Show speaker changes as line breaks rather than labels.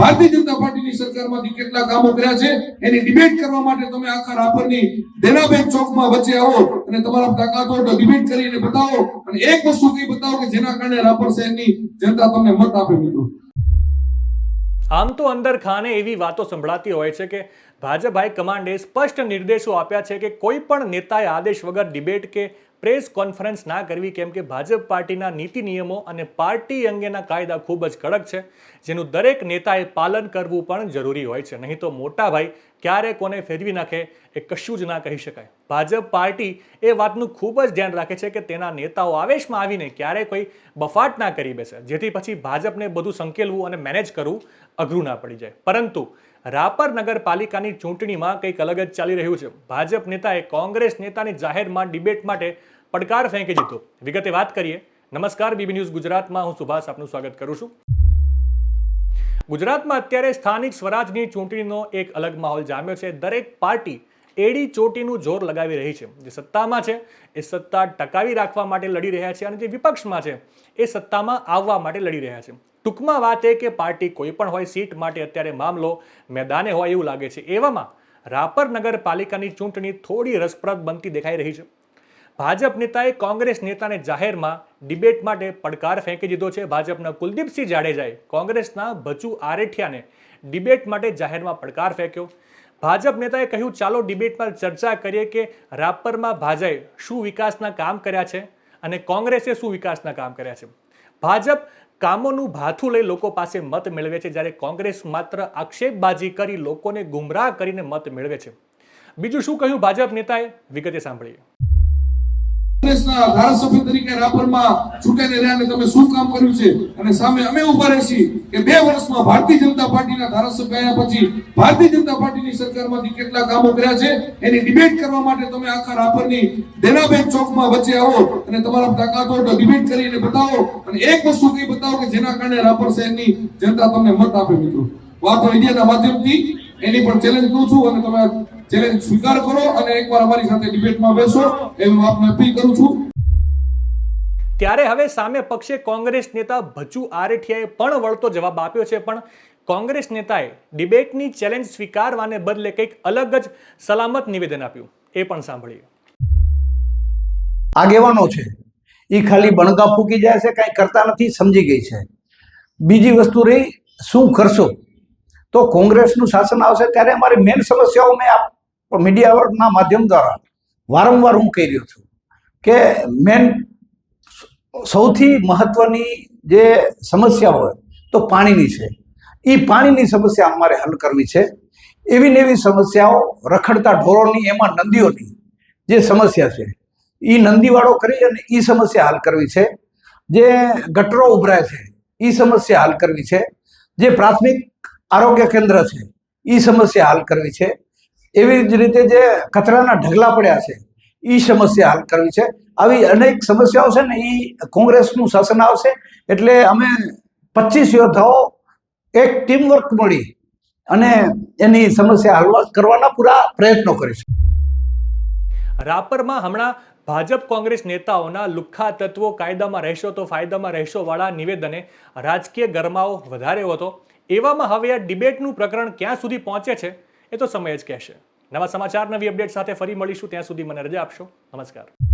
ભારતીય જનતા પાર્ટીની સરકારમાંથી કેટલા કામો કર્યા છે, એની ડિબેટ કરવા માટે તમે આખા રાપરની દેનાબેન ચોકમાં વચ્ચે આવો અને તમારા તાકાતો ડિબેટ કરીને બતાવો અને એક વસ્તુ કઈ બતાવો કે જેના કારણે રાપર શહેરની જનતા તમને મત આપે મિત્રો.
આમ તો અંદર ખાને એવી વાતો સંભળાતી હોય છે કે ભાજપ હાઈકમાન્ડે સ્પષ્ટ નિર્દેશો આપ્યા છે કે કોઈ પણ નેતાએ આદેશ વગર ડિબેટ કે પ્રેસ કોન્ફરન્સ ના કરવી કેમ કે ભાજપ પાર્ટીના નીતિ નિયમો અને પાર્ટી અંગેના કાયદા ખૂબ જ કડક છે. જેનું દરેક નેતાએ પાલન કરવું પણ જરૂરી હોય છે. નહીં તો મોટા ભાઈ ક્યારે કોને ફેરવી નાખે એ કશું જ ના કહી શકાય. ભાજપ પાર્ટી એ વાતનું ખૂબ જ ધ્યાન રાખે છે કે તેના નેતાઓ આવેશમાં આવીને ક્યારે કોઈ બફાટ ના કરી બેસે, જેથી પછી ભાજપને બધું સંકેલવું અને મેનેજ કરવું અઘરું ના પડી જાય. પરંતુ રાપર નગરપાલિકાની ચૂંટણીમાં કંઈક અલગ જ ચાલી રહ્યું છે. ભાજપ નેતાએ કોંગ્રેસ નેતાની જાહેરમાં ડિબેટ માટે પડકાર ફેંકી દીધો. વિગતે વાત કરીએ. નમસ્કાર, બીબી ન્યૂઝ ગુજરાતમાં. હું સુભાષ આપનું સ્વાગત કરું છું. ગુજરાતમાં અત્યારે સ્થાનિક સ્વરાજની ચૂંટણીનો એક અલગ માહોલ જામ્યો છે. દરેક પાર્ટી એડી ચોટીનું જોર લગાવી રહી છે. જે સત્તામાં છે, એ સત્તા ટકાવી રાખવા માટે લડી રહ્યા છે અને જે વિપક્ષમાં છે, એ સત્તામાં આવવા માટે લડી રહ્યા છે. ટૂંકમાં વાત એ કે પાર્ટી કોઈ પણ હોય, સીટ માટે અત્યારે મામલો મેદાને હોય એવું લાગે છે. એવામાં રાપર નગરપાલિકાની ચૂંટણી થોડી રસપ્રદ બનતી દેખાઈ રહી છે. ભાજપ નેતાએ કોંગ્રેસ નેતાને જાહેરમાં ડિબેટ માટે પડકાર ફેંકી દીધો છે ભાજપના કુલદીપસિંહ જાડેજાએ. કોંગ્રેસના બચુ આરેઠિયાને ડિબેટ માટે જાહેરમાં પડકાર ફેંક્યો. ભાજપ નેતાએ કહ્યું, ચાલો ડિબેટમાં ચર્ચા કરીએ કે રાપરમાં ભાજપે શું વિકાસના કામ કર્યા છે અને કોંગ્રેસે શું વિકાસના કામ કર્યા છે. ભાજપ કામોનું ભાથું લઈ લોકો પાસે મત મેળવે છે, જ્યારે કોંગ્રેસ માત્ર આક્ષેપબાજી કરી લોકોને ગુમરાહ કરીને મત મેળવે છે. બીજું શું કહ્યું ભાજપ નેતાએ? વિગતે સાંભળીએ.
કોંગ્રેસના ધારાસભ્ય તરીકે રાપરમાં ચૂંટાઈને રહ્યા અને તમે શું કામ કર્યું છે? અને સામે અમે ઊભા રહેશી કે બે વર્ષમાં ભારતીય જનતા પાર્ટીના ધારાસભ્ય આવ્યા પછી ભારતીય જનતા પાર્ટીની સરકારમાંથી કેટલા કામો કર્યા છે? એની ડિબેટ કરવા માટે તમે આખા રાપરની દેનાબેન ચોકમાં વચ્ચે આવો અને તમારા તાકાતો ડિબેટ કરીને બતાવો. અને એક વસ્તુ કઈ બતાવો કે જેના કારણે રાપર શહેરની જનતા તમને મત આપે મિત્રો. વાતો મીડિયાના માધ્યમથી એની પણ ચેલેન્જ કરું છું અને તમે ચેલેન્જ સ્વીકાર કરો અને એકવાર અમારી સાથે ડિબેટમાં બેસો એવી હું આપને અપીલ કરું છું.
ત્યારે હવે સામે પક્ષે કોંગ્રેસ નેતા ભચુ આરેઠિયાએ પણ વળતો જવાબ આપ્યો છે પણ કોંગ્રેસ નેતાએ ડિબેટની ચેલેન્જ સ્વીકારવાને બદલે કંઈક અલગ જ સલામત નિવેદન આપ્યું. એ પણ સાંભળીએ.
આગેવાનો છે. એ ખાલી બણગા ફૂકી જાય છે કાંઈ કરતા નથી સમજી ગઈ છે. બીજી વસ્તુ રહી શું કરશો? તો કોંગ્રેસનું શાસન આવશે ત્યારે અમારી મેન સમસ્યાઓ મેં આ મીડિયાના માધ્યમ દ્વારા વારંવાર હું કહી રહ્યો છું કે મેન સૌથી મહત્વની જે સમસ્યા હોય તો પાણીની છે. એ પાણીની સમસ્યા અમારે હલ કરવી છે. એવી ને એવી સમસ્યાઓ રખડતા ઢોરોની, એમાં નદીઓની જે સમસ્યા છે એ નંદીવાળો કરી અને એ સમસ્યા હલ કરવી છે. જે ગટરો ઉભરાય છે એ સમસ્યા હલ કરવી છે. જે પ્રાથમિક આરોગ્ય કેન્દ્ર છે એ સમસ્યા હલ કરવી છે. એવી જ રીતે જે કચરાના ઢગલા પડ્યા છે એ સમસ્યા હલ કરવી છે. આવી અનેક સમસ્યાઓ છે ને એ કોંગ્રેસનું શાસન આવશે. એટલે અમે પચીસ યોદ્ધાઓ, એક ટીમવર્ક મળી અને એની સમસ્યા હલ કરવાના પૂરા પ્રયત્નો કરીશું.
રાપરમાં હમણાં ભાજપ કોંગ્રેસ નેતાઓના લુખ્ખા તત્વો કાયદામાં રહેશો તો ફાયદામાં રહેશો વાળા નિવેદને રાજકીય ગરમાવો વધાર્યો હતો. એવામાં હવે આ ડિબેટનું પ્રકરણ ક્યાં સુધી પહોંચે છે? એ તો સમય જ કહેશે. નવા સમાચાર, નવી અપડેટ સાથે ફરી મળીશું. ત્યાં સુધી મને રજા આપશો. નમસ્કાર.